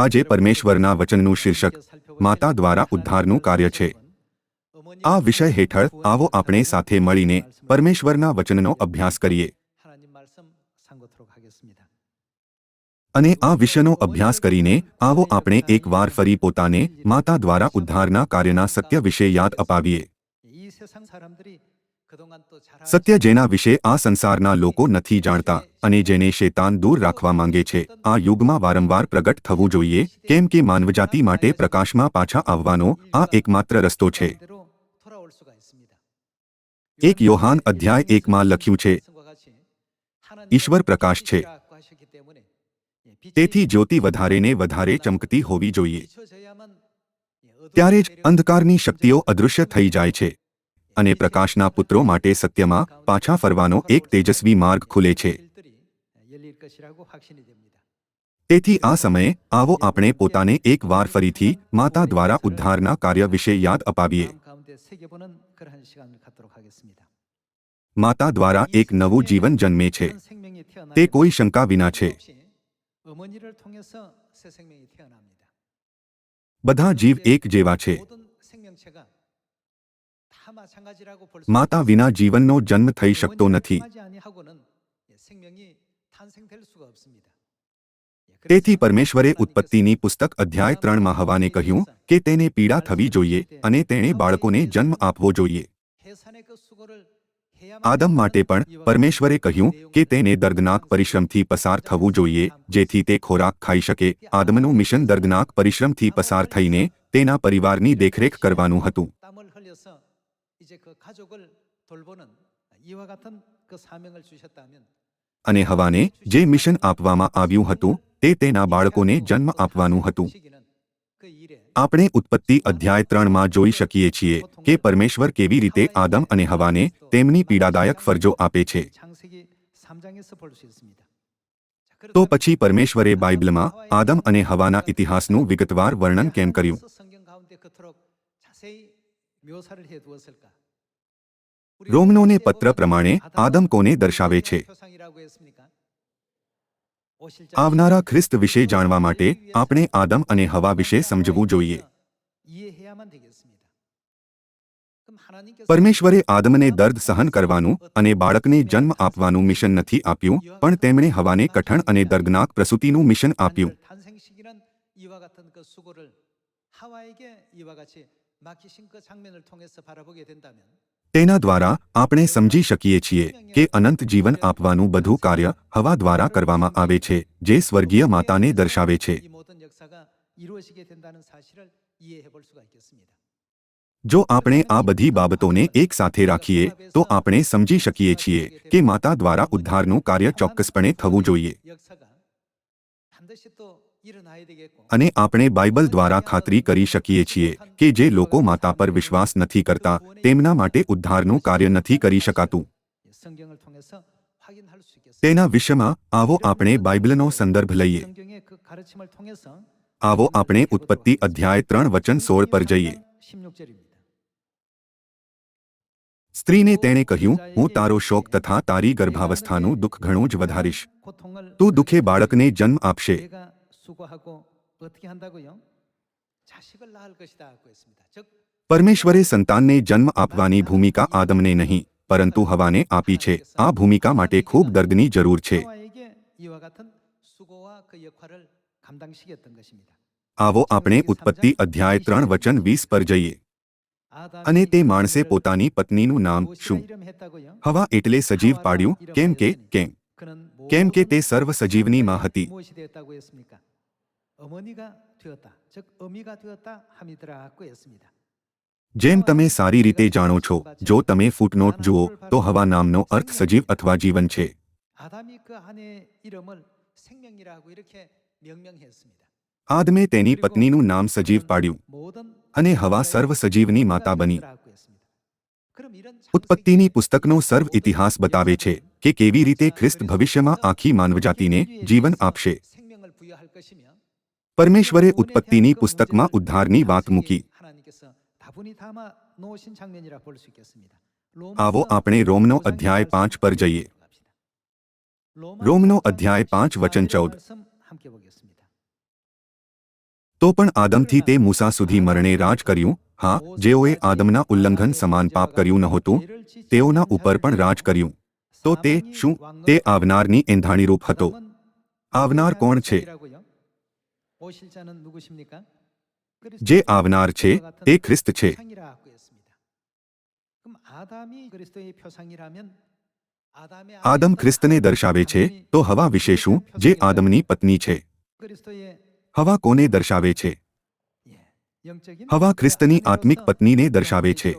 આજે પરમેશ્વરના વચનનું શીર્ષક, માતા દ્વારા ઉદ્ધારનું કાર્ય છે. આ વિષય હેઠળ આવો આપણે સાથે મળીને પરમેશ્વરના વચનનો અભ્યાસ કરીએ. અને આ વિષયનો અભ્યાસ કરીને આવો આપણે એકવાર ફરી પોતાને માતા દ્વારા ઉદ્ધારના કાર્યના સત્ય વિશે યાદ અપાવીએ. સત્ય જેના વિશે આ સંસારના લોકો નથી જાણતા અને જેને શેતાન દૂર રાખવા માંગે છે આ યુગમાં વારંવાર પ્રગટ થવું જોઈએ કેમ કે માનવજાતિ માટે પ્રકાશમાં પાછા આવવાનો આ એકમાત્ર રસ્તો છે એક યોહાન અધ્યાય એકમાં લખ્યું છે ઈશ્વર પ્રકાશ છે તેથી જ્યોતિ વધારેને વધારે ચમકતી હોવી જોઈએ ત્યારે જ અંધકારની શક્તિઓ અદૃશ્ય થઈ જાય છે અને પ્રકાશના પુત્રો માટે સત્યમાં પાછા ફરવાનો એક તેજસ્વી માર્ગ ખુલે છે. તેથી આ સમયે, આવો આપણે પોતાને એક વાર ફરીથી માતા દ્વારા ઉદ્ધારના કાર્ય વિશે યાદ અપાવીએ. માતા દ્વારા એક નવું જીવન જન્મે છે. તે કોઈ શંકા વિના છે. બધા જીવ એક જેવા છે. માતા વિના જીવનનો જન્મ થઈ શકતો નથી. તેથી પરમેશ્વરે ઉત્પત્તિની પુસ્તક અધ્યાય ત્રણમાં હવાને કહ્યું કે તેને પીડા થવી જોઈએ અને તેણે બાળકોને જન્મ આપવો જોઈએ. આદમ માટે પણ પરમેશ્વરે કહ્યું કે તેને દર્દનાક પરિશ્રમથી પસાર થવું જોઈએ જેથી તે ખોરાક ખાઈ શકે. આદમનું મિશન દર્દનાક પરિશ્રમથી પસાર થઈને તેના પરિવારની દેખરેખ કરવાનું હતું. અને હવાને જે મિશન આપવામાં આવ્યું હતું તે તેના બાળકોને જન્મ આપવાનું હતું આપણે ઉત્પત્તિ અધ્યાય ત્રણમાં જોઈ શકીએ છીએ કે પરમેશ્વર કેવી રીતે આદમ અને હવાને તેમની પીડાદાયક ફરજો આપે છે તો પછી પરમેશ્વરે બાઇબલમાં આદમ અને હવાના ઇતિહાસનું વિગતવાર વર્ણન કેમ કર્યું રોમનોને પત્ર પ્રમાણે આદમ કોને દર્શાવે છે? આવનારા ખ્રિસ્ત વિશે જાણવા માટે આપણે આદમ અને હવા વિશે સમજવું જોઈએ. પરમેશ્વરે આદમને દર્દ સહન કરવાનું અને બાળકને જન્મ આપવાનું મિશન નથી આપ્યું, પણ તેમણે હવાને કઠણ અને દર્દનાક પ્રસૂતિનું મિશન આપ્યું. તેના દ્વારા આપણે સમજી શકીએ છીએ કે અનંત જીવન આપવાનું બધું કાર્ય હવા દ્વારા કરવામાં આવે છે, જે સ્વર્ગીય માતાને દર્શાવે છે. જો આપણે આ બધી બાબતોને એક સાથે રાખીએ, તો આપણે સમજી શકીએ છીએ કે માતા દ્વારા ઉદ્ધારનું કાર્ય ચોક્કસપણે થવું જોઈએ. અને આપણે બાઇબલ દ્વારા ખાતરી કરી શકીએ છીએ કે જે લોકો માતા પર વિશ્વાસ નથી કરતા, તેમના માટે ઉદ્ધારનું કાર્ય નથી કરી શકાતું. તેના વિષયમાં, આવો આપણે બાઇબલનો સંદર્ભ લઈએ. આવો આપણે ઉત્પત્તિ અધ્યાય ત્રણ વચન સોળ પર જઈએ. સ્ત્રીને તેણે કહ્યું, હું તારો શોક તથા તારી ગર્ભાવસ્થાનું દુઃખ ઘણું જ વધારીશ. તું દુઃખે બાળકને જન્મ આપશે. 수고하고 어떻게 한다고요? 자식을 낳을 것이다 하고 했습니다. 즉 परमेश्वरे संतानने जन्म आपवानी भूमिका आदमने नहीं परंतु हवाने आपी छे आ भूमिका माटे खूब दर्दनी ज़रूर छे। आवो आपने उत्पत्ति अध्याय त्रण वचन वीस पर जाइए। અને તે માણસે પોતાની પત્નીનું નામ શું હવા એટલે સજીવ પાડ્યું કેમ કે કેમ કેમ કે તે સર્વ સજીવની માં હતી અમોનીગા થયોતા જક અમીગા થયોતા હમીદરા કોયસમીદા જેમ તમે સારી રીતે જાણો છો જો તમે ફૂટનોટ જુઓ તો હવા નામનો અર્થ સજીવ અથવા જીવન છે. આદમે તેની પત્નીનું નામ સજીવ પાડ્યું. અને હવા સર્વ સજીવની માતા બની. ઉત્પત્તિની પુસ્તકનો સર્વ ઇતિહાસ બતાવે છે કે કેવી રીતે ખ્રિસ્ત ભવિષ્યમાં આખી માનવજાતિને જીવન આપશે. પરમેશ્વરે ઉત્પત્તિની પુસ્તકમાં ઉદ્ધારની વાત મૂકી. આવો આપણે રોમનો અધ્યાય પાંચ પર જઈએ. રોમનો અધ્યાય પાંચ વચન ચૌદ. તો પણ આદમથી તે મૂસા સુધી મરણે રાજ કર્યું? હા, જેઓએ આદમના ઉલ્લંઘન સમાન પાપ કર્યું નહોતું, તેઓના ઉપર પણ રાજ કર્યું. તો તે શું? તે આવનારની એંધાણીરૂપ હતો. આવનાર કોણ છે? જે આવનાર છે તે ખ્રિસ્ત છે આદમ ખ્રિસ્તને દર્શાવે છે તો હવા વિશે શું જે આદમની પત્ની છે હવા કોને દર્શાવે છે હવા ખ્રિસ્તની આત્મિક પત્નીને દર્શાવે છે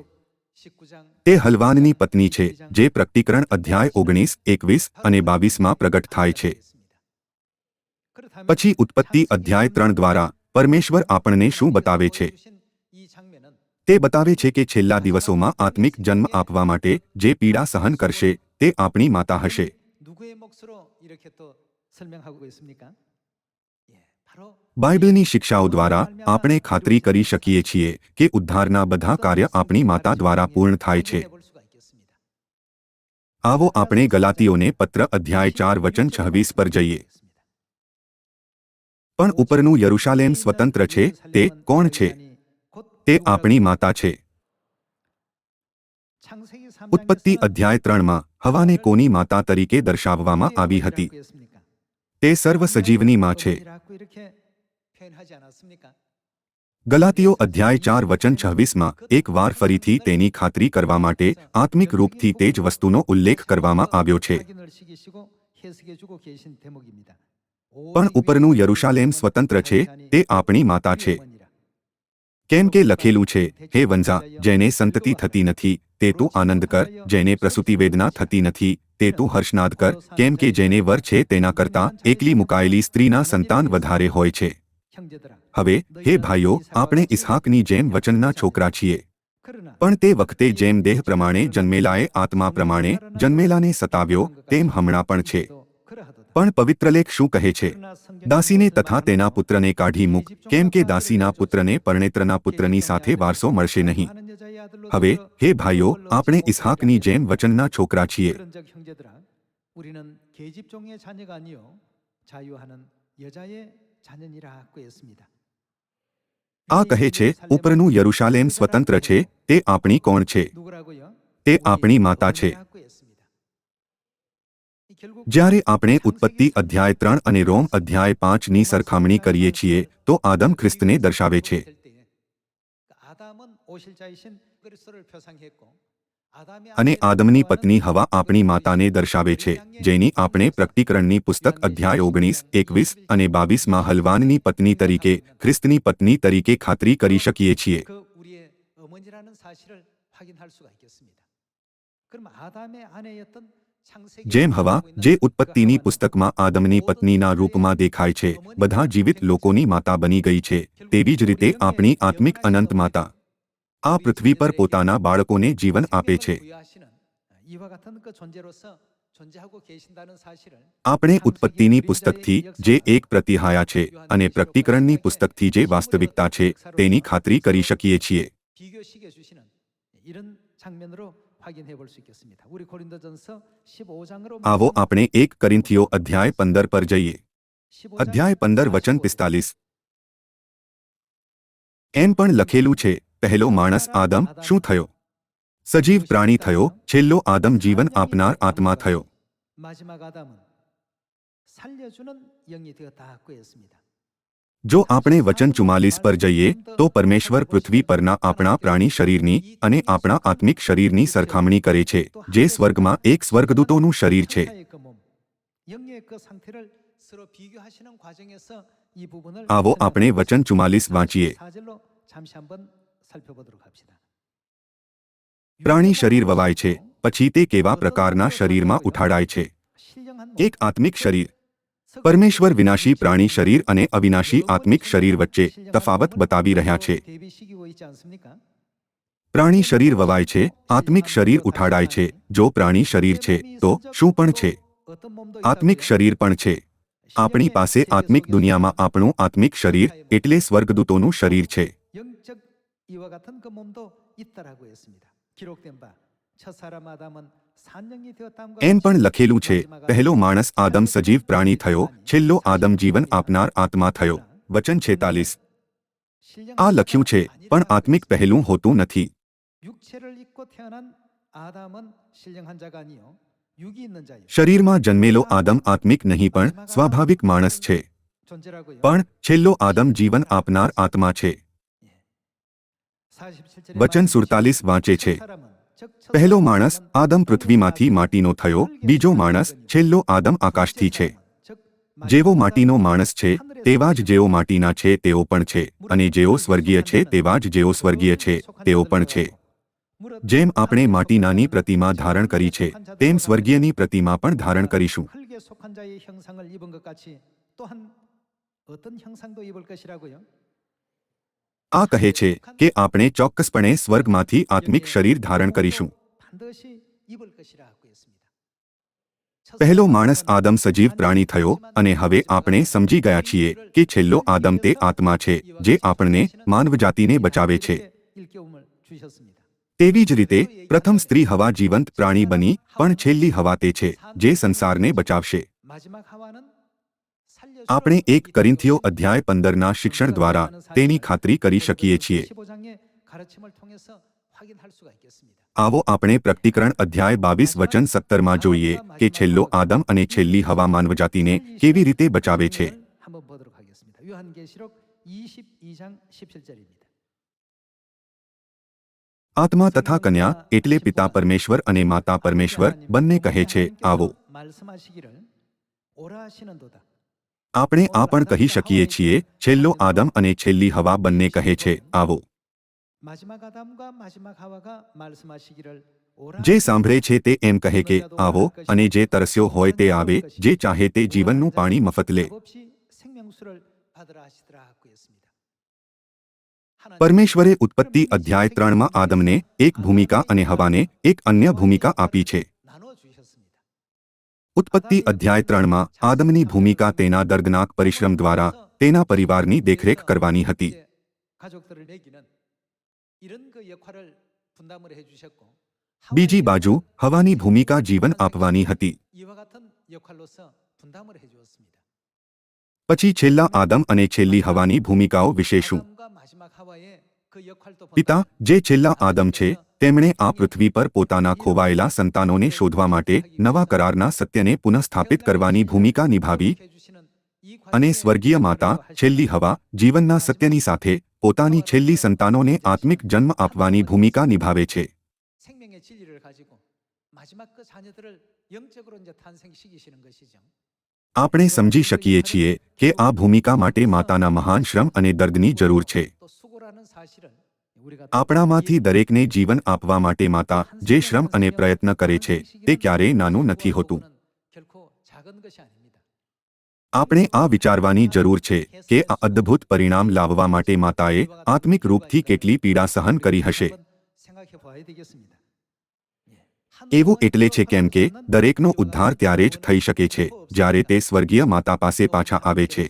તે હલવાનની પત્ની છે જે પ્રકટીકરણ અધ્યાય ઓગણીસ એકવીસ અને બાવીસમાં પ્રગટ થાય છે પછી ઉત્પત્તિ અધ્યાય ત્રણ દ્વારા પરમેશ્વર આપણને શું બતાવે છે? તે બતાવે છે કે છેલ્લા દિવસોમાં આત્મિક જન્મ આપવા માટે જે પીડા સહન કરશે તે આપણી માતા હશે. બાઇબલની શિક્ષાઓ દ્વારા આપણે ખાતરી કરી શકીએ છીએ કે ઉદ્ધારના બધા કાર્ય આપણી માતા દ્વારા પૂર્ણ થાય છે. આવો આપણે ગલાતીઓને પત્ર અધ્યાય ચાર વચન છવ્વીસ પર જઈએ. પણ ઉપરનું યરુશાલેમ સ્વતંત્ર છે? તે કોણ છે? તે આપણી માતા છે. ઉત્પત્તિ અધ્યાય ત્રણમાં હવાને કોની માતા તરીકે દર્શાવવામાં આવી હતી? તે સર્વ સજીવની માં છે. ગલાતીઓ અધ્યાય ચાર વચન છવ્વીસમાં એક વાર ફરીથી તેની ખાતરી કરવા માટે આત્મિક રૂપથી તે જ વસ્તુનો ઉલ્લેખ કરવામાં આવ્યો છે. પણ ઉપરનું યરુશાલેમ સ્વતંત્ર છે, તે આપણી માતા છે. કેમ કે લખેલું છે, હે વંઝા જેને સંતતિ થતી નથી, તે તું આનંદ કર, જેને પ્રસૂતિ વેદના થતી નથી, તે તું હર્ષનાદ કર, કેમ કે જેને વર છે તેના કરતાં એકલી મુકાયેલી સ્ત્રીના સંતાન વધારે હોય છે. હવે, હે ભાઈઓ, આપણે ઇસ્હાકની જેમ વચનના છોકરા છીએ. પણ તે વખતે જેમ દેહ પ્રમાણે જન્મેલાએ આત્મા પ્રમાણે જન્મેલાને સતાવ્યો, તેમ હમણાં પણ છે. પણ પવિત્રલેખ શું કહે છે દાસીને તથા તેના પુત્રને કાઢી મૂક કેમ કે દાસીના પુત્રને પરણેત્રના પુત્રની સાથે વારસો મળશે નહીં હવે હે ભાઈઓ આપણે ઇસહાકની જેમ વચનના છોકરા છીએ આ કહે છે ઉપરનું યરુશાલેમ સ્વતંત્ર છે તે આપણી કોણ છે તે આપણી માતા છે જ્યારે આપણે ઉત્પત્તિ અધ્યાય ત્રણ અને રોમ અધ્યાય પાંચની સરખામણી કરીએ છીએ, તો આદમ ખ્રિસ્તને દર્શાવે છે. અને આદમની પત્ની હવા આપણી માતાને દર્શાવે છે, જેની આપણે પ્રકટીકરણની પુસ્તક અધ્યાય ઓગણીસ, એકવીસ અને બાવીસમાં હલવાનની પત્ની તરીકે, ખ્રિસ્તની પત્ની તરીકે ખાતરી કરી શકીએ છીએ. જેમ હવા, જે ઉત્પત્તિની પુસ્તકમાં આદમની પત્નીના રૂપમાં દેખાય છે, બધા જીવિત લોકોની માતા બની ગઈ છે, તેવી જ રીતે આપણી આત્મિક અનંત માતા. આ પૃથ્વી પર પોતાના બાળકોને જીવન આપે છે. આપણે ઉત્પત્તિની પુસ્તકથી જે એક પ્રતિહાયા છે અને પ્રકટીકરણની પુસ્તકથી જે વાસ્તવિકતા છે તેની ખાતરી કરી શકીએ છીએ. आवो अपने एक करिंथियो अध्याय पंदर पर जाइए अध्याय पंदर वचन पिस्तालीस एम पण लखेलू छे पहलो माणस आदम शू थयो सजीव प्राणी थयो छेल्लो आदम जीवन आपनार आत्मा थयो माजिमा गादम सल्यजुनन यंगी थियो ताकुयस्मिता જો આપણે વચન ચુમ્માલીસ પર જઈએ તો પરમેશ્વર પૃથ્વી પરના આપણા પ્રાણી શરીરની અને આપણા આત્મિક શરીરની સરખામણી કરે છે જે સ્વર્ગમાં એક સ્વર્ગદૂતોનું શરીર છે આવો આપણે વચન ચુમ્માલીસ વાંચીએ પ્રાણી શરીર વવાય છે પછી તે કેવા પ્રકારના શરીરમાં ઉઠાડાય છે એક આત્મિક શરીર પરમેશ્વર વિનાશી પ્રાણી શરીર અને અવિનાશી આત્મિક શરીર વચ્ચે તફાવત બતાવી રહ્યા છે 대비시키고 있지 않습니까? પ્રાણી શરીર વવાય છે આત્મિક શરીર ઉઠાડાય છે જો પ્રાણી શરીર છે તો શું પણ છે 어떤 몸도 આત્મિક 있다고요? શરીર પણ છે આપણી પાસે આત્મિક દુનિયામાં આપણું આત્મિક શરીર એટલે સ્વર્ગદૂતોનું શરીર છે 영적 이와 같은 그 몸도 있다라고 했습니다. 기록된 바 첫사람 아담은 산영이 되었다는 એમ પણ લખેલું છે પહેલો માણસ આદમ સજીવ પ્રાણી થયો છેલ્લો આદમ જીવન આપનાર આત્મા થયો વચન છેતાલીસ આ લખ્યું છે પણ આત્મિક પહેલું હોતું નથી શરીરમાં જન્મેલો આદમ આત્મિક નહીં પણ સ્વાભાવિક માણસ છે પણ છેલ્લો આદમ જીવન આપનાર આત્મા છે વચન સુડતાલીસ વાંચે છે પહેલો 사람은 માણસ આદમ પૃથ્વીમાંથી માટીનો થયો બીજો માણસ છેલ્લો આદમ આકાશથી છે 즉 જેવો માટીનો માણસ છે તેવા જ જેઓ માટીના છે તેઓ પણ છે અને જેઓ સ્વર્ગીય છે તેવા જ જેઓ સ્વર્ગીય છે તેઓ પણ છે જેમ આપણે માટીનાની પ્રતિમા ધારણ કરી છે તેમ સ્વર્ગીયની પ્રતિમા પણ ધારણ કરીશું 흙에 속한 자의 형상을 입은 것 같이 또한 어떤 형상도 입을 것이라고요. આ કહે છે કે આપણે ચોક્કસપણે સ્વર્ગમાંથી આત્મિક શરીર ધારણ કરીશું. પહેલો માણસ આદમ સજીવ પ્રાણી થયો અને હવે આપણે સમજી ગયા છીએ કે છેલ્લો આદમ તે આત્મા છે જે આપણને માનવજાતિને બચાવે છે. તેવી જ રીતે પ્રથમ સ્ત્રી હવા જીવંત પ્રાણી બની પણ છેલ્લી હવા તે છે જે સંસારને બચાવશે. આપણે એક કરિંથિયો અધ્યાય પંદરના શિક્ષણ દ્વારા તેની ખાતરી કરી શકીએ છીએ. આવો આપણે પ્રકટીકરણ અધ્યાય બાવીસ વચન સત્તરમાં જોઈએ કે છેલ્લો આદમ અને છેલ્લી હવા માનવજાતિને કેવી રીતે બચાવે છે. આત્મા તથા કન્યા એટલે પિતા પરમેશ્વર અને માતા પરમેશ્વર બંને કહે છે. આવો. આપણે આ પણ કહી શકીએ છીએ, છેલ્લો આદમ અને છેલ્લી હવા બંને કહે છે, આવો. જે સાંભળે છે તે એમ કહે કે, આવો, અને જે તરસ્યો હોય તે આવે, જે ચાહે તે જીવનનું પાણી મફત લે. પરમેશ્વરે ઉત્પત્તિ અધ્યાય ત્રણમાં આદમને એક ભૂમિકા અને હવાને એક અન્ય ભૂમિકા આપી છે. ઉત્પત્તિ અધ્યાય ત્રણમાં આદમની ભૂમિકા તેના દર્દનાક પરિશ્રમ દ્વારા તેના પરિવારની દેખરેખ કરવાની હતી. બીજી બાજુ, હવાની ભૂમિકા જીવન આપવાની હતી. પછી છેલ્લા આદમ અને છેલ્લી હવાની ભૂમિકાઓ વિશે શું? પિતા, જે છેલ્લા આદમ છે તેમણે આ પૃથ્વી પર પોતાના ખોવાયેલા સંતાનોને શોધવા માટે નવા કરારના સત્યને પુનઃસ્થાપિત કરવાની ભૂમિકા નિભાવી અને સ્વર્ગીય માતા છેલ્લી હવા જીવનના સત્યની સાથે પોતાની છેલ્લી સંતાનોને આત્મિક જન્મ આપવાની ભૂમિકા નિભાવે છે. આપણે સમજી શકીએ છીએ કે આ ભૂમિકા માટે માતાના મહાન શ્રમ અને દર્દની જરૂર છે. આપણામાંથી દરેકને જીવન આપવા માટે માતા જે શ્રમ અને પ્રયત્ન કરે છે, તે ક્યારેય નાનું નથી હોતું. આપણે આ વિચારવાની જરૂર છે કે આ અદ્ભુત પરિણામ લાવવા માટે માતાએ આત્મિક રૂપથી કેટલી પીડા સહન કરી હશે. એવું એટલે છે કેમ કે દરેકનો ઉદ્ધાર ત્યારે જ થઈ શકે છે, જ્યારે તે સ્વર્ગીય માતા પાસે પાછા આવે છે.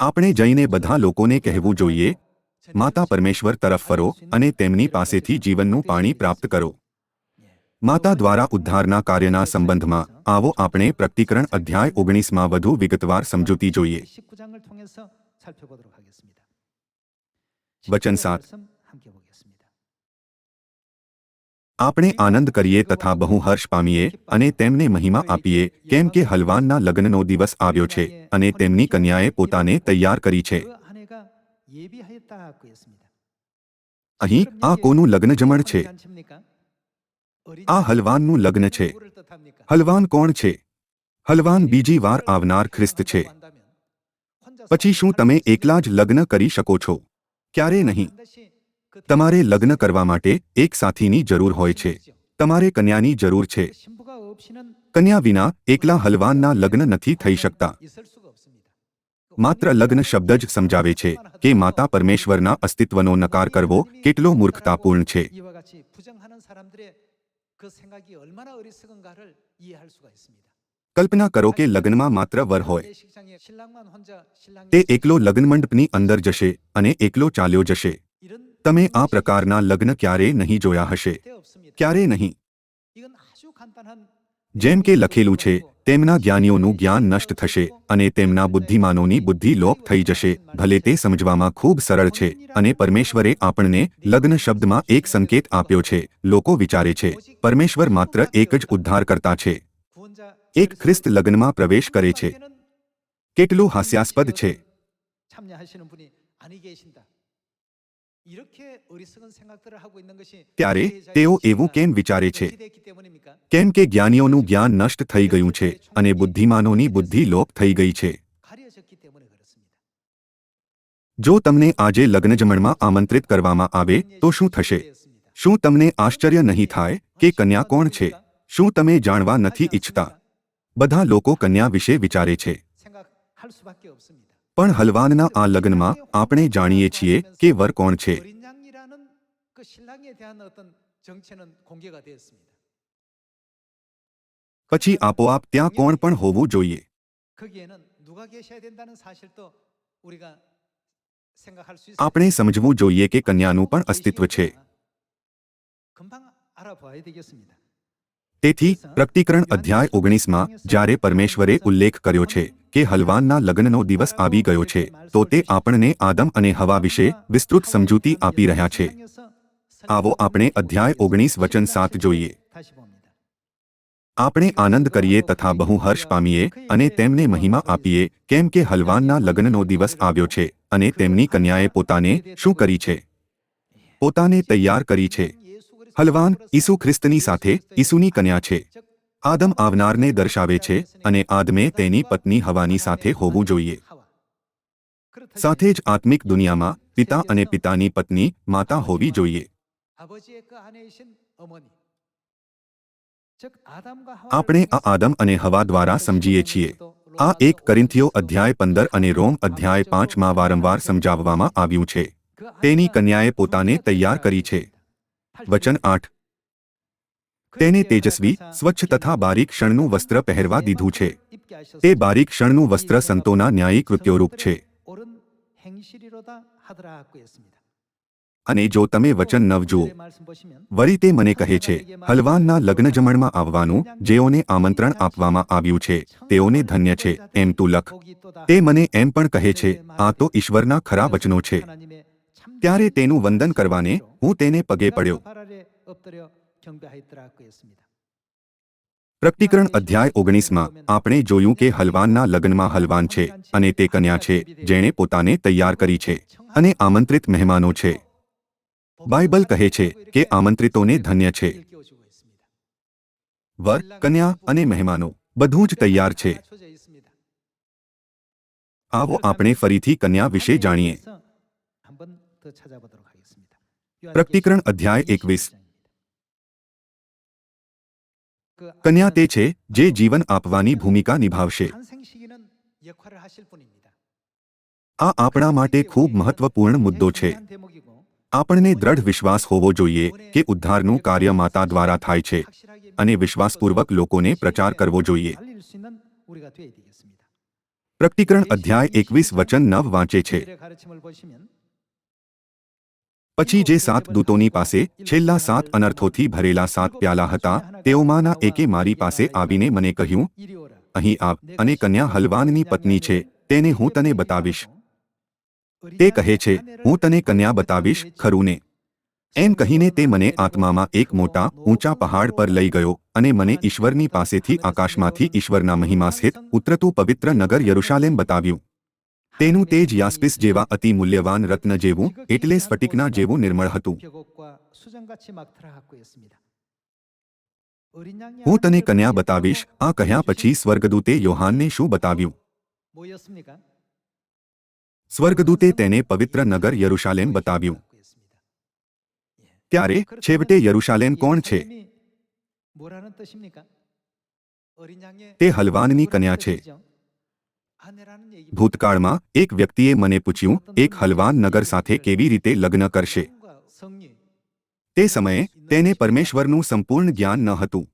આપણે જઈને બધા લોકોને કહેવું જોઈએ માતા પરમેશ્વર તરફ ફરો અને તેમની પાસેથી જીવનનું પાણી પ્રાપ્ત કરો. માતા દ્વારા ઉદ્ધારના કાર્યના સંબંધમાં આવો આપણે પ્રકટીકરણ અધ્યાય ઓગણીસમાં વધુ વિગતવાર સમજૂતી જોઈએ. વચન સાત. આપણે આનંદ કરીએ તથા બહુ હર્ષ પામીએ અને તેમને મહિમા આપીએ, કેમ કે હલવાનના લગ્નનો દિવસ આવ્યો છે અને તેમની કન્યાએ પોતાને તૈયાર કરી છે. અહીં આ કોનું લગ્ન જમણ છે આ હલવાનનું લગ્ન છે હલવાન કોણ છે હલવાન બીજી વાર આવનાર ખ્રિસ્ત છે પછી શું તમે એકલા જ લગ્ન કરી શકો છો ક્યારે નહીં તમારે લગ્ન કરવા માટે એક સાથીની જરૂર હોય છે તમારે કન્યાની જરૂર છે કન્યા વિના એકલા હલવાનના લગ્ન નથી થઈ શકતા માત્ર લગ્ન શબ્દ જ સમજાવે છે કે માતા પરમેશ્વરના અસ્તિત્વનો નકાર કરવો કેટલો મૂર્ખતાપૂર્ણ છે. કલ્પના કરો કે લગ્નમાં માત્ર વર હોય. તે એકલો લગ્ન મંડપની અંદર જશે અને એકલો ચાલ્યો જશે. તમે આ પ્રકારના લગ્ન ક્યારેય નહીં જોયા હશે. ક્યારેય નહીં. જેમ કે લખેલું છે તેમના જ્ઞાનીઓનું જ્ઞાન નષ્ટ થશે અને તેમના બુદ્ધિમાનોની બુદ્ધિ લોપ થઈ જશે. ભલે તે સમજવામાં ખૂબ સરળ છે અને પરમેશ્વરે આપણને લગ્ન શબ્દમાં એક સંકેત આપ્યો છે. લોકો વિચારે છે, પરમેશ્વર માત્ર એક જ ઉદ્ધારકર્તા છે. એક ખ્રિસ્ત લગ્નમાં પ્રવેશ કરે છે. કેટલું હાસ્યાસ્પદ છે. ત્યારે તેઓ એવું કેમ વિચારે છે? કેમ કે જ્ઞાનીઓનું જ્ઞાન નષ્ટ થઈ ગયું છે અને બુદ્ધિમાનોની બુદ્ધિ લોપ થઈ ગઈ છે. જો તમને આજે લગ્નજમણમાં આમંત્રિત કરવામાં આવે તો શું થશે? શું તમને આશ્ચર્ય નહીં થાય કે કન્યા કોણ છે? શું તમે જાણવા નથી ઈચ્છતા? બધા લોકો કન્યા વિશે વિચારે છે. પણ હલવાનના આ લગ્નમાં આપણે જાણીએ છીએ કે વર કોણ છે પછી આપોઆપ ત્યાં કોણ પણ હોવું જોઈએ આપણે સમજવું જોઈએ કે કન્યાનું પણ અસ્તિત્વ છે તેથી પ્રકટીકરણ અધ્યાય ઓગણીસમાં જ્યારે પરમેશ્વરે ઉલ્લેખ કર્યો છે કે હલવાનના લગ્નનો દિવસ આવી ગયો છે, તો તે આપણને આદમ અને હવા વિશે વિસ્તૃત સમજૂતી આપી રહ્યા છે. આવો આપણે અધ્યાય ઓગણીસ વચન સાત જોઈએ. આપણે આનંદ કરીએ તથા બહુ હર્ષ પામીએ અને તેમને મહિમા આપીએ, કેમ કે હલવાનના લગ્નનો દિવસ આવ્યો છે અને તેમની કન્યાએ પોતાને શું કરી છે? પોતાને તૈયાર કરી છે. હલવાન ઈસુ ખ્રિસ્તની સાથે ઈસુની કન્યા છે. આદમ આવનારને દર્શાવે છે અને આદમે તેની પત્ની હવાની સાથે હોવું જોઈએ. સાથે જ આત્મિક દુનિયામાં પિતા અને પિતાની પત્ની માતા હોવી જોઈએ. આપણે આ આદમ અને હવા દ્વારા સમજીએ છીએ. આ એક કરિંથિયો અધ્યાય પંદર અને રોમ અધ્યાય પાંચમાં વારંવાર સમજાવવામાં આવ્યું છે. તેની કન્યાએ પોતાને તૈયાર કરી છે. વચન આઠ. તેને તેજસ્વી, સ્વચ્છ તથા બારીક ક્ષણનું વસ્ત્ર પહેરવા દીધું છે. તે બારીક ક્ષણનું વસ્ત્ર સંતોના ન્યાયી કૃત્યોરૂપ છે. અને જો તમે વચન નવ જુઓ, વરી તે મને કહે છે, હલવાનના લગ્ન જમણમાં આવવાનું, જેઓને આમંત્રણ આપવામાં આવ્યું છે, તેઓને ધન્ય છે, એમ તું લખ. તે મને એમ પણ કહે છે, આ તો ઈશ્વરના ખરા વચનો છે. ત્યારે તેનું વંદન કરવાને હું તેને પગે પડ્યો. પ્રકટીકરણ અધ્યાય ઓગણીસમાં આપણે જોયું કે હલવાનના લગ્નમાં હલવાન છે અને તે કન્યા છે જેણે પોતાને તૈયાર કરી છે અને આમંત્રિત મહેમાનો છે બાઇબલ કહે છે કે આમંત્રિતોને ધન્ય છે વર કન્યા અને મહેમાનો બધું જ તૈયાર છે આવો આપણે ફરીથી કન્યા વિશે જાણીએ પ્રકટીકરણ અધ્યાય એકવીસ કન્યા તે છે જે જીવન આપવાની ભૂમિકા નિભાવશે આ આપણા માટે ખૂબ મહત્વપૂર્ણ મુદ્દો છે આપણને દ્રઢ વિશ્વાસ હોવો જોઈએ કે ઉદ્ધારનું કાર્ય માતા દ્વારા થાય છે અને વિશ્વાસપૂર્વક લોકોને પ્રચાર કરવો જોઈએ પ્રકટીકરણ અધ્યાય એકવીસ વચન નવ વાંચે છે પછી જે સાત દૂતોની પાસે, છેલ્લા સાત અનર્થોથી ભરેલા સાત પ્યાલા હતા તેઓમાંના એકે મારી પાસે આવીને મને કહ્યું, અહીં આપ અને કન્યા હલવાનની પત્ની છે, તેને હું તને બતાવીશ. તે કહે છે, હું તને કન્યા બતાવીશ ખરું એમ કહીને તે મને આત્મામાં એક મોટા, ઊંચા પહાડ પર લઈ ગયો અને મને ઈશ્વરની પાસેથી આકાશમાંથી ઈશ્વરના મહિમા સ્થિત ઉતરતું પવિત્ર નગર યરુશાલેમ બતાવ્યું. તેનું તેજ યાસ્પિસ જેવા અતિ મૂલ્યવાન રત્ન જેવું, એટલે સ્ફટિકના જેવું નિર્મળ હતું. હું તને કન્યા બતાવીશ. આ કહ્યા પછી સ્વર્ગદૂતે યોહાનને શું બતાવ્યું? સ્વર્ગદૂતે તેને પવિત્ર નગર યરુશાલેમ બતાવ્યું. ત્યારે છેવટે યરુશાલેમ કોણ છે? તે હલવાનની કન્યા છે. ભૂતકાળમાં એક વ્યક્તિએ મને પૂછ્યું એક હલવાન નગર સાથે કેવી રીતે લગ્ન કરશે? તે સમયે તેને પરમેશ્વરનું સંપૂર્ણ જ્ઞાન ન હતું.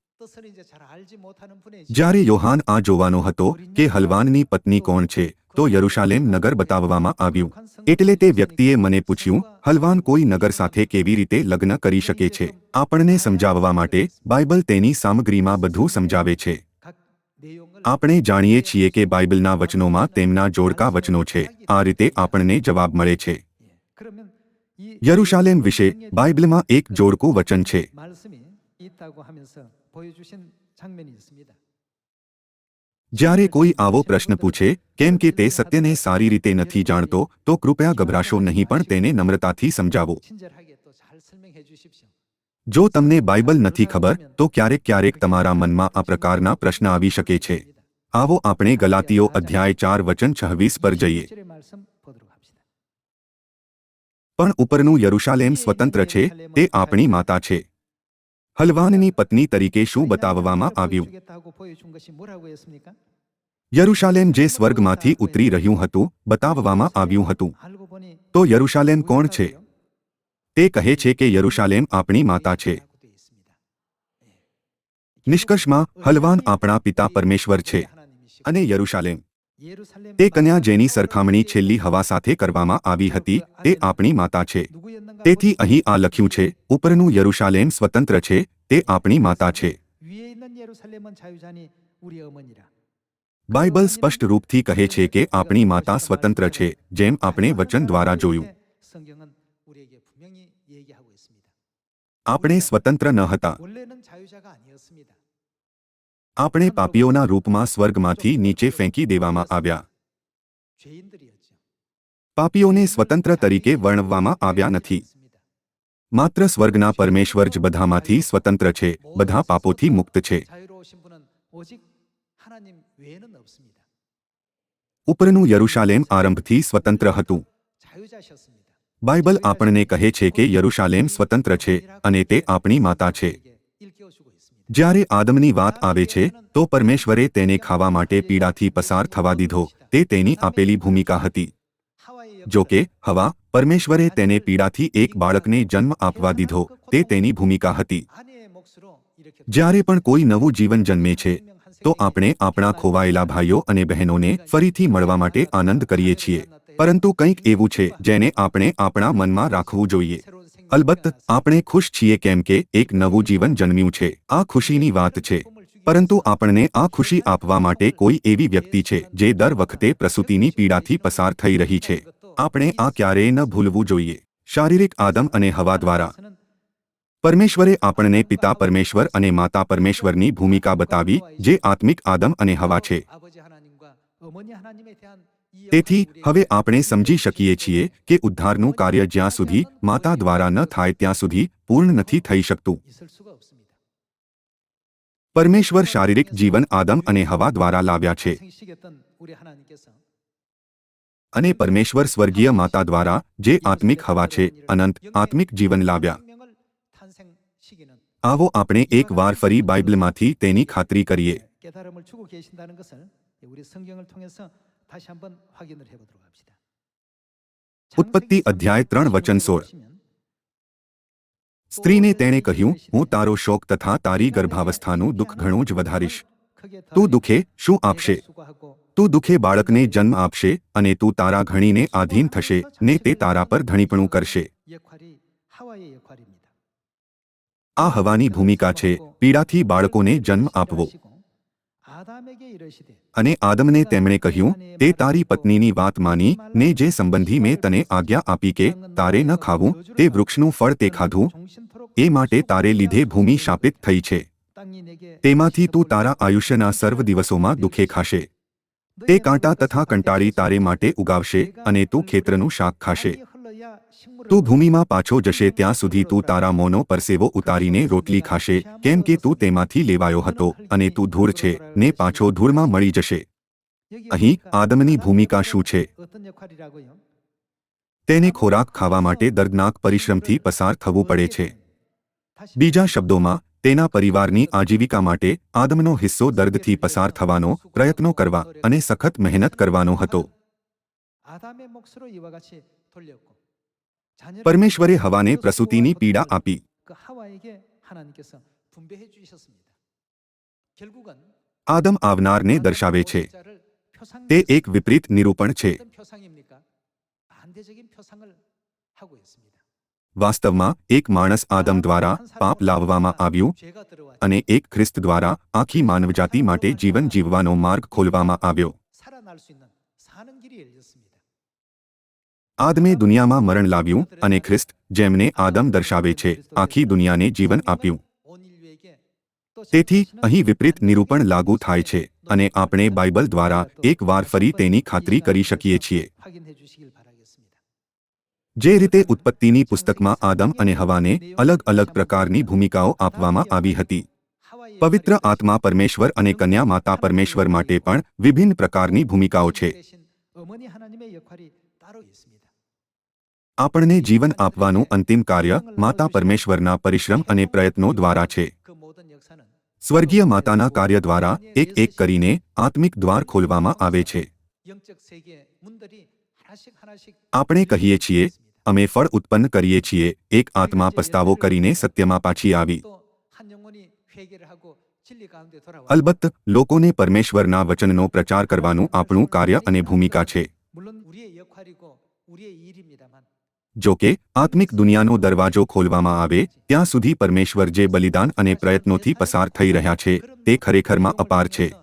જ્યારે યોહાન આ જોવાનો હતો કે હલવાનની પત્ની કોણ છે તો યરુશાલેમ નગર બતાવવામાં આવ્યું. એટલે તે વ્યક્તિએ મને પૂછ્યું હલવાન કોઈ નગર સાથે કેવી રીતે લગ્ન કરી શકે છે? આપણને સમજાવવા માટે બાઇબલ તેની સામગ્રીમાં બધું સમજાવે છે. આપણે જાણીએ છીએ કે બાઇબલના વચનોમાં તેમના જોડકા વચનો છે આ રીતે આપણને જવાબ મળે છે યરુશાલેમ વિશે બાઇબલમાં એક જોડકું વચન છે જ્યારે કોઈ આવો પ્રશ્ન પૂછે કેમ કે તે સત્યને સારી રીતે નથી જાણતો તો કૃપયા ગભરાશો નહીં પણ તેને નમ્રતાથી સમજાવો જો તમને બાઇબલ નથી ખબર, તો ક્યારેક ક્યારેક તમારા મનમાં આ પ્રકારના પ્રશ્ન આવી શકે છે. આવો આપણે ગલાતીઓ અધ્યાય ચાર વચન છવ્વીસ પર જઈએ. પણ ઉપરનું યરુશાલેમ સ્વતંત્ર છે, તે આપણી માતા છે. હલવાનની પત્ની તરીકે શું બતાવવામાં આવ્યું? યરુશાલેમ જે સ્વર્ગમાંથી ઉતરી રહ્યું હતું, બતાવવામાં આવ્યું હતું. તો યરુશાલેમ કોણ છે? તે કહે છે કે યરુશાલેમ આપણી માતા છે. નિષ્કર્ષમાં, હલવાન આપણા પિતા પરમેશ્વર છે અને યરુશાલેમ. તે કન્યા જેની સરખામણી છેલ્લી હવા સાથે કરવામાં આવી હતી તે આપણી માતા છે. તેથી અહીં આ લખ્યું છે, ઉપરનું યરુશાલેમ સ્વતંત્ર છે, તે આપણી માતા છે. બાઇબલ સ્પષ્ટ રૂપથી કહે છે કે આપણી માતા સ્વતંત્ર છે, જેમ આપણે વચન દ્વારા જોયું. આપણે સ્વતંત્ર ન હતા. આપણે પાપીઓના રૂપમાં સ્વર્ગમાંથી નીચે ફેંકી દેવામાં આવ્યા. પાપીઓને સ્વતંત્ર તરીકે વર્ણવવામાં આવ્યા નથી. માત્ર સ્વર્ગના પરમેશ્વર જ બધામાંથી સ્વતંત્ર છે. બધા પાપોથી મુક્ત છે. ઉપરનું યરુશાલેમ આરંભથી સ્વતંત્ર હતું. બાઇબલ આપણને કહે છે કે યરુશાલેમ સ્વતંત્ર છે અને તે આપણી માતા છે. જ્યારે આદમની વાત આવે છે, તો પરમેશ્વરે તેને ખાવા માટે પીડાથી પસાર થવા દીધો. તે તેની આપેલી ભૂમિકા હતી. જો કે, હવા, પરમેશ્વરે તેને પીડાથી એક બાળકને જન્મ આપવા દીધો. તે તેની ભૂમિકા હતી. જ્યારે પણ કોઈ નવું જીવન જન્મે છે, તો આપણે આપણા ખોવાયેલા ભાઈઓ અને બહેનોને ફરીથી મળવા માટે આનંદ કરીએ છીએ. પરંતુ કંઈક એવું છે જેને આપણે આપણા મનમાં રાખવું જોઈએ. અલબત્ત, આપણે ખુશ છીએ કેમ કે એક નવું જીવન જન્મ્યું છે. આ ખુશીની વાત છે. પરંતુ આપણને આ ખુશી આપવા માટે કોઈ એવી વ્યક્તિ છે જે દર વખતે પ્રસૂતિની પીડાથી પસાર થઈ રહી છે. આપણે આ ક્યારેય ન ભૂલવું જોઈએ. શારીરિક આદમ અને હવા દ્વારા. પરમેશ્વરે આપણને પિતા પરમેશ્વર અને માતા પરમેશ્વરની ભૂમિકા બતાવી, જે આત્મિક આદમ અને હવા છે. તેથી, હવે આપણે સમજી શકીએ છીએ કે ઉદ્ધારનું કાર્ય જ્યાં સુધી માતા દ્વારા ન થાય ત્યાં સુધી પૂર્ણ નથી થઈ શકતું. પરમેશ્વર શારીરિક જીવન આદમ અને હવા દ્વારા લાવ્યા છે. અને પરમેશ્વર સ્વર્ગીય માતા દ્વારા જે આત્મિક હવા છે, અનંત આત્મિક જીવન લાવ્યા. આવો આપણે એક વાર ફરી બાઇબલમાંથી તેની ખાતરી કરીએ. ઉત્પત્તિ અધ્યાય ત્રણ વચન સોળ સ્ત્રીને તેણે કહ્યું હું તારો શોક તથા તારી ગર્ભાવસ્થાનું દુઃખ ઘણું જ વધારીશ. તું દુઃખે શું આપશે? તું દુઃખે બાળકને જન્મ આપશે અને તું તારા ઘણીને આધીન થશે ને તે તારા પર ધણીપણું કરશે. આ હવાની ભૂમિકા છે. પીડાથી બાળકોને જન્મ આપવો. અને આદમને તેમણે કહ્યું, તે તારી પત્નીની વાત માની, ને જે સંબંધી મેં તને આજ્ઞા આપી કે તારે ન ખાવું, તે વૃક્ષનું ફળ તે ખાધું. એ માટે તારે લીધે ભૂમિ શાપિત થઈ છે. તેમાંથી તું તારા આયુષ્યના સર્વ દિવસોમાં દુઃખે ખાશે. તે કાંટા તથા કંટાળી તારે માટે ઉગાવશે અને તું ખેતરનું શાક ખાશે. તું ભૂમિમાં પાછો જશે ત્યાં સુધી તું તારા મોનો પરસેવો ઉતારીને રોટલી ખાશે કેમ કે તું તેમાંથી લેવાયો હતો અને તું ધૂળ છે ને પાછો ધૂળમાં મળી જશે. અહીં આદમની ભૂમિકા શું છે? તેને ખોરાક ખાવા માટે દર્દનાક પરિશ્રમથી પસાર થવું પડે છે. બીજા શબ્દોમાં તેના પરિવારની આજીવિકા માટે આદમનો હિસ્સો દર્દથી પસાર થવાનો પ્રયત્નો કરવા અને સખત મહેનત કરવાનો હતો. પરમેશ્વરે હવાને પ્રસૂતિની પીડા આપી આદમ આવનારને દર્શાવે છે તે એક વિપરીત નિરૂપણ છે વાસ્તવમાં એક માણસ આદમ દ્વારા પાપ લાવવામાં આવ્યું અને એક ખ્રિસ્ત દ્વારા આખી માનવજાતિ માટે જીવન જીવવાનો માર્ગ ખોલવામાં આવ્યો આદમે દુનિયામાં મરણ લાવ્યું અને ખ્રિસ્ત, જેમને આદમ દર્શાવે છે, આખી દુનિયાને જીવન આપ્યું. તેથી અહીં વિપરીત નિરૂપણ લાગુ થાય છે અને આપણે બાઇબલ દ્વારા એકવાર ફરી તેની ખાતરી કરી શકીએ છીએ. જે રીતે ઉત્પત્તિની પુસ્તકમાં આદમ અને હવાને અલગ અલગ પ્રકારની ભૂમિકાઓ આપવામાં આવી હતી. પવિત્ર આત્મા પરમેશ્વર અને કન્યા માતા પરમેશ્વર માટે પણ વિભિન્ન પ્રકારની ભૂમિકાઓ છે. આપણને જીવન આપવાનું અંતિમ કાર્ય માતા પરમેશ્વરના પરિશ્રમ અને પ્રયત્નો દ્વારા છે. સ્વર્ગીય માતાના કાર્ય દ્વારા એક એક કરીને આત્મિક દ્વાર ખોલવામાં આવે છે. આપણે કહીએ છીએ, અમે ફળ ઉત્પન્ન કરીએ છીએ, એક આત્મા પસ્તાવો કરીને સત્યમાં પાછી આવી. અલબત્ત, લોકોને પરમેશ્વરના વચનનો પ્રચાર કરવાનું આપણું કાર્ય અને ભૂમિકા છે. જો કે, આત્મિક દુનિયાનો દરવાજો ખોલવામાં આવે, ત્યાં સુધી પરમેશ્વર જે બલિદાન અને પ્રયત્નોથી પસાર થઈ રહ્યા છે, તે ખરેખરમાં અપાર છે.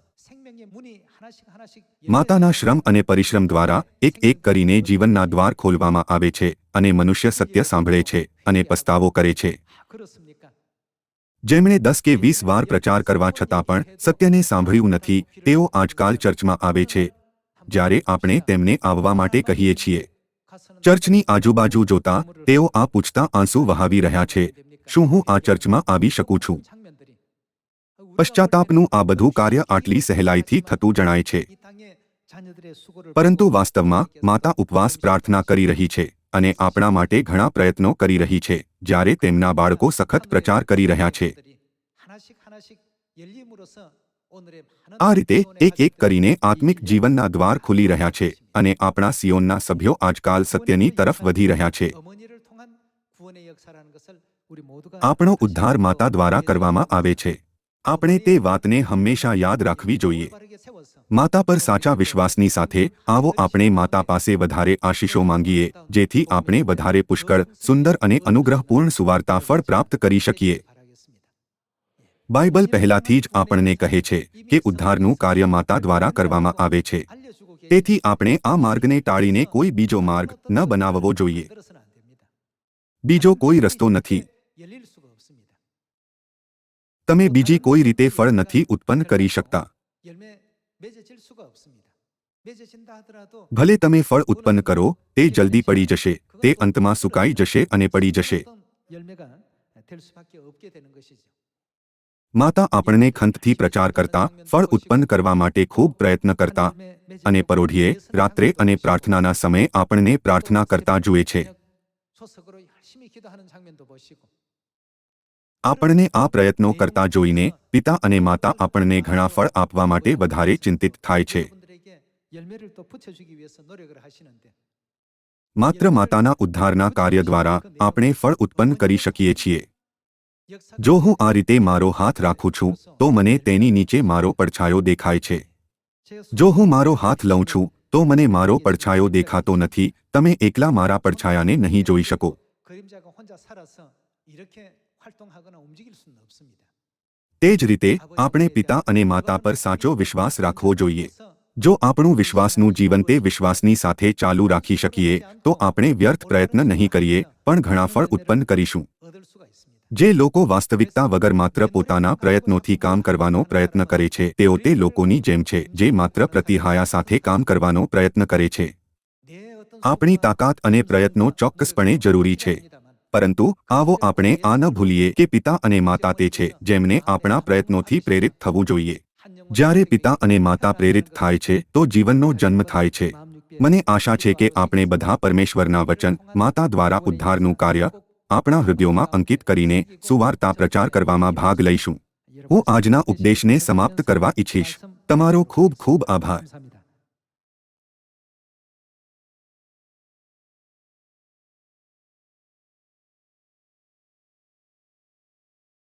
માતાના શ્રમ અને પરિશ્રમ દ્વારા એક એક કરીને જીવનના દ્વાર ખોલવામાં આવે છે અને મનુષ્ય સત્ય સાંભળે છે અને પસ્તાવો કરે છે. જેમણે દસ કે વીસ વાર પ્રચાર કરવા છતાં પણ સત્યને સાંભળ્યું નથી, તેઓ આજકાલ ચર્ચમાં આવે છે. જ્યારે આપણે તેમને આવવા માટે કહીએ છીએ ચર્ચની આજુબાજુ જોતા તેઓ આ પૂછતા આંસુ વહાવી રહ્યા છે, શું હું આ ચર્ચમાં આવી શકું છું? પશ્ચાતાપનું આ બધું કાર્ય આટલી સહેલાઈથી થતું જણાય છે. પરંતુ વાસ્તવમાં માતા ઉપવાસ પ્રાર્થના કરી રહી છે અને આપણા માટે ઘણા પ્રયત્નો કરી રહી છે, જ્યારે તેમના બાળકો સખત પ્રચાર કરી રહ્યા છે. આ રીતે એક એક કરીને આત્મિક જીવનના દ્વાર ખુલી રહ્યા છે અને આપણા સિયોનના સભ્યો આજકાલ સત્યની તરફ વધી રહ્યા છે. આપણો ઉદ્ધાર માતા દ્વારા કરવામાં આવે છે. આપણે તે વાતને હંમેશા યાદ રાખવી જોઈએ. માતા પર સાચા વિશ્વાસની સાથે આવો આપણે માતા પાસે વધારે આશીષો માંગીએ, જેથી આપણે વધારે પુષ્કળ, સુંદર અને અનુગ્રહપૂર્ણ સુવાર્તા ફળ પ્રાપ્ત કરી શકીએ. બાઇબલ પહેલાથી જ આપણને કહે છે કે ઉદ્ધારનું કાર્ય માતા દ્વારા કરવામાં આવે છે. તેથી આપણે આ માર્ગને ટાળીને કોઈ બીજો માર્ગ ન બનાવવો જોઈએ. બીજો કોઈ રસ્તો નથી. તમે બીજી કોઈ રીતે ફળ નથી ઉત્પન્ન કરી શકતા. ભલે તમે ફળ ઉત્પન્ન કરો, તે જલ્દી પડી જશે, તે અંતમાં સુકાઈ જશે અને પડી જશે. માતા આપણને ખંતથી પ્રચાર કરતા, ફળ ઉત્પન્ન કરવા માટે ખૂબ પ્રયત્ન કરતા અને પરોઢીએ રાત્રે અને પ્રાર્થનાના સમયે આપણને પ્રાર્થના કરતા જુએ છે. આપણને આ પ્રયત્નો કરતા જોઈને પિતા અને માતા આપણને ઘણા ફળ આપવા માટે વધારે ચિંતિત થાય છે. માત્ર માતાના ઉદ્ધારના કાર્ય દ્વારા આપણે ફળ ઉત્પન્ન કરી શકીએ છીએ. જો હું આ રીતે મારો હાથ રાખું છું તો મને તેની નીચે મારો પડછાયો દેખાય છે. જો હું મારો હાથ લઉં છું તો મને મારો પડછાયો દેખાતો નથી. તમે એકલા મારા પડછાયાને નહીં જોઈ શકો. તે જ રીતે આપણે પિતા અને માતા પર સાચો વિશ્વાસ રાખવો જોઈએ. જો આપણું વિશ્વાસનું જીવન તે વિશ્વાસની સાથે ચાલુ રાખી શકીએ તો આપણે વ્યર્થ પ્રયત્ન નહીં કરીએ પણ ઘણા ફળ ઉત્પન્ન કરીશું. જે લોકો વાસ્તવિકતા વગર માત્ર પોતાના પ્રયત્નોથી કામ કરવાનો પ્રયત્ન કરે છે, તેઓ તે લોકોની જેમ છે, જે માત્ર પ્રતિહાયા સાથે કામ કરવાનો પ્રયત્ન કરે છે. આપણી તાકાત અને પ્રયત્નો ચોક્કસપણે જરૂરી છે. પરંતુ આવો આપણે આ ન ભૂલીએ કે પિતા અને માતા તે છે, જેમને આપણા પ્રયત્નોથી પ્રેરિત થવું જોઈએ. જ્યારે પિતા અને માતા પ્રેરિત થાય છે, તો જીવનનો જન્મ થાય છે. મને આશા છે કે આપણે બધા પરમેશ્વરના વચન, માતા દ્વારા ઉદ્ધારનું કાર્ય આપણા હૃદયોમાં અંકિત કરીને સુવાર્તા પ્રચાર કરવામાં ભાગ લઈશું. હું આજના ઉપદેશને સમાપ્ત કરવા ઈચ્છીશ. તમારો ખૂબ ખૂબ આભાર.